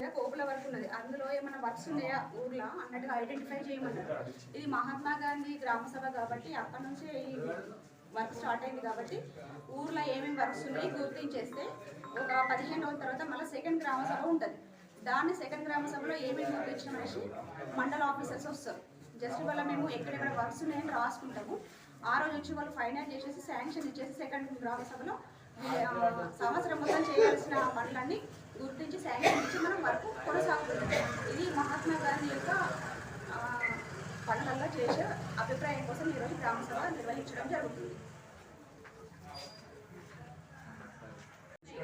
అందులో ఏమైనా వర్క్స్ ఉన్నాయా ఊర్లో? అన్నట్టుగా ఐడెంటిఫై చేయమన్నారు. ఇది మహాత్మా గాంధీ గ్రామ సభ కాబట్టి అక్కడ నుంచే ఈ వర్క్ స్టార్ట్ అయింది కాబట్టి ఊర్లో ఏమేమి వర్క్స్ ఉన్నాయి గుర్తించేస్తే ఒక పదిహేను రోజుల తర్వాత మళ్ళీ సెకండ్ గ్రామ సభ ఉంటుంది. దాన్ని సెకండ్ గ్రామ సభలో ఏమేమి గుర్తించామనేసి మండల ఆఫీసర్స్ వస్తారు. జస్ట్ వల్ల మేము ఎక్కడెక్కడ వర్క్స్ ఉన్నాయని రాసుకుంటాము. ఆ రోజు వచ్చి వాళ్ళు ఫైనల్ చేసేసి శాంక్షన్ ఇచ్చేసి సెకండ్ గ్రామ సభలో సంవత్సరం మొత్తం చేయాల్సిన పనులన్నీ గుర్తించి శాంక్షన్ ఇచ్చి మనం వరకు కొనసాగుతుంది ఇది మహాత్మా గాంధీ యొక్క ఆ, పనులలో చేసే అభిప్రాయం కోసం ఈరోజు గ్రామ సభ నిర్వహించడం జరుగుతుంది.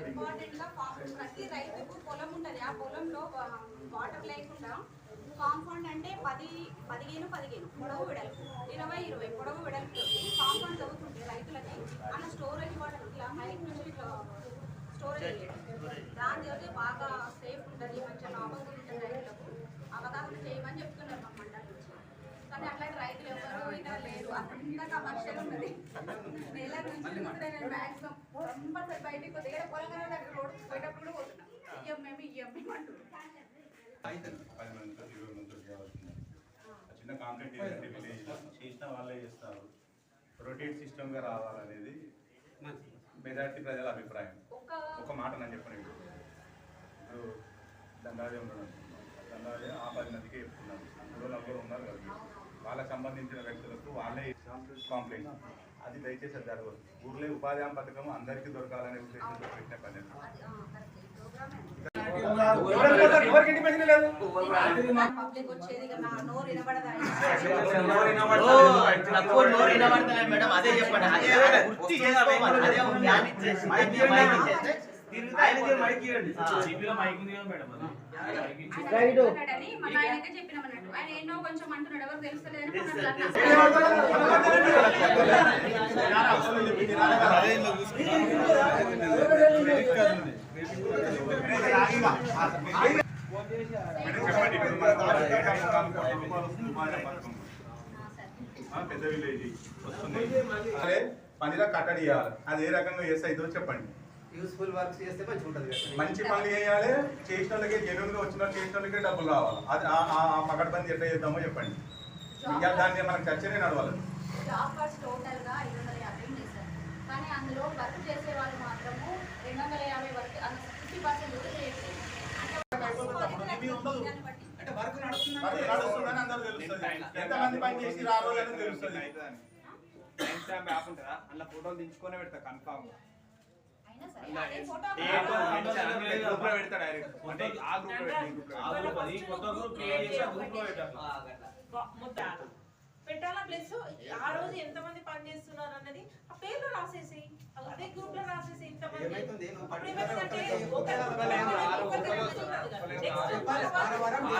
ఇంపార్టెంట్ ప్రతి రైతుకు పొలం ఉంటుంది. ఆ పొలంలో వాటర్ లేకుండా కాంపౌండ్ అంటే పది పదిహేను పదిహేను పొడవు వెడల్పు ఇరవై ఇరవై పొడవు వెడల్పు కాంపౌండ్ చదువుతుంటే రైతులకి అలా స్టోరేజ్ వాటర్ ఇట్లా హైట్ నుంచి ఇట్లా స్టోరేజ్ బాగా సేఫ్ ఉంటుంది మంచిగా లాభం ఉంటుంది రైతులకు. అవగాహన చేయమని చెప్తున్నారు మా మండలి నుంచి. కానీ అట్లాంటి రైతులు ఎవరు లేరు. అంతా కమర్షియల్ ఉన్నది. నెల నుంచి కూడా నేను మ్యాక్సిమం కంపల్సరీ బయటికి పోతే ఇక్కడ పొలంగా దగ్గర రోడ్ పోయేటప్పుడు కూడా పోతున్నా. ఇయ్యం మేము ఇయ్యం అంటున్నాం చిన్న కాంప్లైంట్ ఏంటంటే విలేజ్లో చేసిన వాళ్ళే చేస్తారు. రొటేట్ సిస్టమ్గా రావాలనేది మెజారిటీ ప్రజల అభిప్రాయం. ఒక మాట నేను చెప్పను ఇప్పుడు దండాదే ఉండడం దండాదే ఆ పది మందికి చెప్తున్నాను అందులో నలుగురు ఉన్నారు కదా. వాళ్ళకి సంబంధించిన వ్యక్తులకు వాళ్ళే కాంప్లైంట్ అది దయచేసి జరగదు. ఊర్లే ఉపాధి హామీ పథకం అందరికీ దొరకాలనే ఉద్దేశంతో పెట్టిన పని అది. అది, ఆ, correct. ఈ program ఎవరికి పైసలు లేదు పబ్లిక్ వచ్చేది ఇక నోరు వినబడదా మేడం అదే చెప్పండి అదే గుర్తు చేసుకోమని అదే ఒక జ్ఞానం ఇచ్చేసి ఆయన ఎన్నో కొంచెం అంటున్నాడు ఎవరు తెలుస్తలేదని మనం అట్లా మేడం చెప్పండి ఇప్పుడు మన తాలూకా కుటుంబాలు వస్తుంది ఉపాధి హామీ పథకం ఆ, పెద్ద విలేజ్ వస్తుంది అదే పనిలో కట్టడి చేయాలి. అది ఏ రకంగా చేస్తే చెప్పండి. యూస్ఫుల్ వర్క్స్ చేస్తే మంచిగా ఉంటుంది మంచి పనులు చేయాలి చేసిన వాళ్ళకి జెన్యున్గా వచ్చిన వాళ్ళు చేసిన వాళ్ళకి డబ్బులు కావాలి. అది ఆ- పకడ్బందీ ఎట్లా చేద్దామో చెప్పండి. ఇక దాన్ని మనకు చర్చనే నడవాలి. జాబ్ కార్డ్స్ టోటల్గా ఐదు వందల యాభై కానీ అందులో వర్క్ చేసే వాళ్ళు మాత్రము రెండు వందల యాభై వరకు ఫిఫ్టీ పర్సెంట్ కూడా చేయట్లేదు అంటే బట్టి అంటే వర్క్ నడుస్తుంది మరి నడుస్తుందని అందరూ తెలుస్తుంది ఎంతమంది పని చేసి తెలుస్తుంది. యాప్ ఉంటుందా? అందులో ఫోటోలు దించుకొని పెడతా కన్ఫామ్ పెడతా డైరెక్ట్ అంటే ఆ గ్రూప్లో పెట్టాలా ప్లస్? ఆ రోజు ఎంతమంది పని చేస్తున్నారు అన్నది ఆ పేర్లు రాసేసి అదే గ్రూప్లో రాసేసి ఇంతమంది.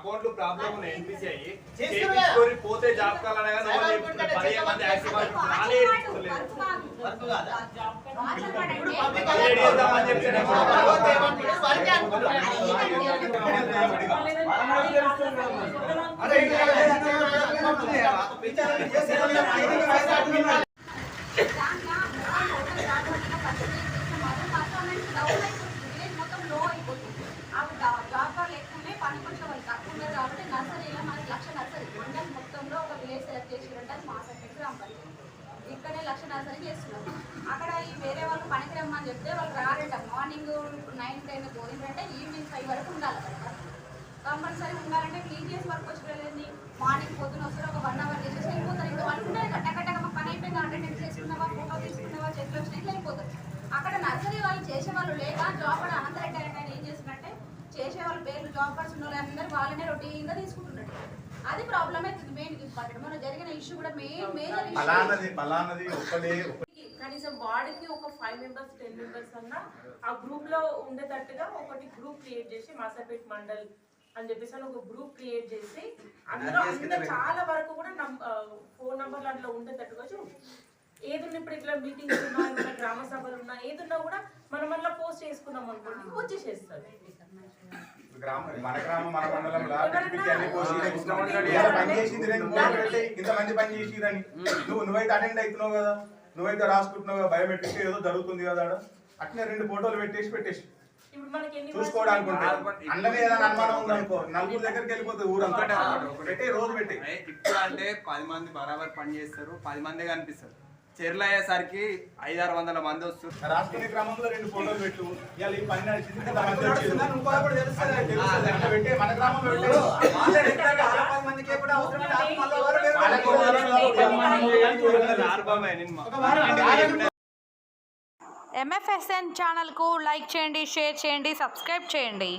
అకౌంట్ ప్రాబ్లం ఉన్నాయి ఎన్పిసిఐ చేస్తున్నారు చేయించుకొని పోతే జాబ్ కావాలనే కానీ సైబర్ వాళ్ళు అనుకుంటే పదిహేను మంది యాక్టివ్ వర్క్ రాలే కాదు, వర్క్ కాదు. వర్క్ కాదా? మార్చల్ కార్డ్ ఇప్పుడు అంటే పబ్లిక్ పదిహేడు చేద్దామని చెప్తేనే పోతే ఏమంటున్నారు? వర్కే అనుకుంటున్నారు. అదే ఇంకా విచారణ చేసి దాంట్లో టోటల్ జాబ్ వర్క్ పర్సెంటేజ్ చేస్తే మాత్రం పర్ఫార్మెన్స్ డౌన్ అయిపోతుంది విలేజ్ మొత్తం లో అయిపోతుంది ఆ జా- జాబ్ కార్డ్ లేకుంటే పనికి వచ్చే వాళ్ళు తక్కువ ఉన్నారు కాబట్టి నర్సరీలో మనకి లక్ష నర్సరీ మండలం మొత్తంలో ఒక విలేజ్ సెలెక్ట్ చేసిరంటే అది మా సర్టిఫికేట్ గ్రామ పంచాయతీ సరి చేస్తున్నాం. అక్కడ ఈ వేరే వాళ్ళు పనికి రమ్మని చెప్తే వాళ్ళు రారంట. మార్నింగ్ నైన్ టెన్ పోయిందంటే ఈవినింగ్ ఫైవ్ వరకు ఉండాలి అక్కడ కంపల్సరీ ఉండాలంటే ప్రీవియస్ వర్క్ వచ్చి వెళ్ళింది మార్నింగ్ పొద్దున వస్తారు ఒక వన్ అవర్ చేసేసి వెళ్ళిపోతారు. ఇంకా వాళ్ళు ఉంటారు కట్ట కట్ట మా పని అయిపోయింది అటెండెన్స్ చేసుకున్నావా ఫోటో తీసుకున్నావా చెట్లు వచ్చినాయి ఇట్లా అయిపోతారు. అక్కడ నర్సరీ వాళ్ళు చేసే వాళ్ళు లేక జాబ్ అనంతరం ఆయన ఏం చేసిందంటే చేసే వాళ్ళు పేర్లు జాబ్ పర్సన్ ఉన్న వాళ్ళు అందరూ వాళ్ళనే రొటీన్గా తీసుకుంటున్నారు. అది ప్రాబ్లమ్ అవుతుంది మెయిన్ ఇంపార్టెంట్ మన జరిగిన ఇష్యూ కూడా మెయిన్ మేజర్ ఇష్యూ పలానది పలానది ఒక్కడే ఒక- కనీసం వార్డుకి ఒక ఫైవ్ మెంబర్స్ టెన్ మెంబర్స్ అన్నా ఆ గ్రూప్లో ఉండేటట్టుగా ఒకటి గ్రూప్ క్రియేట్ చేసి మాసపేట్ మండల్ అని చెప్పేసి అని ఒక గ్రూప్ క్రియేట్ చేసి అందులో అందరూ చాలా వరకు కూడా ఫోన్ నంబర్లు అందులో ఉండేటట్టుగా చూడు. ఏదున్నా ఇప్పుడు ఇట్లా మీటింగ్స్ ఉన్నా ఏమైనా గ్రామ సభలు ఉన్నా ఏదున్నా కూడా మనం మళ్ళీ పోస్ట్ చేసుకున్నాం అనుకోండి వచ్చేసేస్తుంది. గ్రామం మన గ్రామం మన మండలంలో ఇంతమంది పని చేసిరని నువ్వు నువ్వైతే అటెండ్ అవుతున్నావు కదా. నువ్వైతే రాసుకుంటున్నావు కదా. బయోమెట్రిక్ ఏదో జరుగుతుంది కదా ఆడ. అట్లనే రెండు ఫోటోలు పెట్టేసి పెట్టేసి. ఇప్పుడు మనకి ఎన్ని చూసుకోవడానికి అందులో ఏదైనా అనుమానం ఉందనుకో. నలుగురు దగ్గరికి వెళ్ళిపోతుంది ఊరంతా పెట్టే రోజు పెట్టి. ఇప్పుడు అంటే పది మంది బరాబర్ పని చేస్తారు. పది మంది కనిపిస్తారు. చెర్లు అయ్యేసరికి ఐదారు వందల మంది వస్తారు రాసుకునే క్రమంలో రెండు ఫోటోలు పెట్టు. ఇవాళ ఈ పని నడిచింది మన గ్రామంలో ఎంఎఫ్ఎస్ఎన్ ఛానల్కు లైక్ చేయండి షేర్ చేయండి సబ్స్క్రైబ్ చేయండి.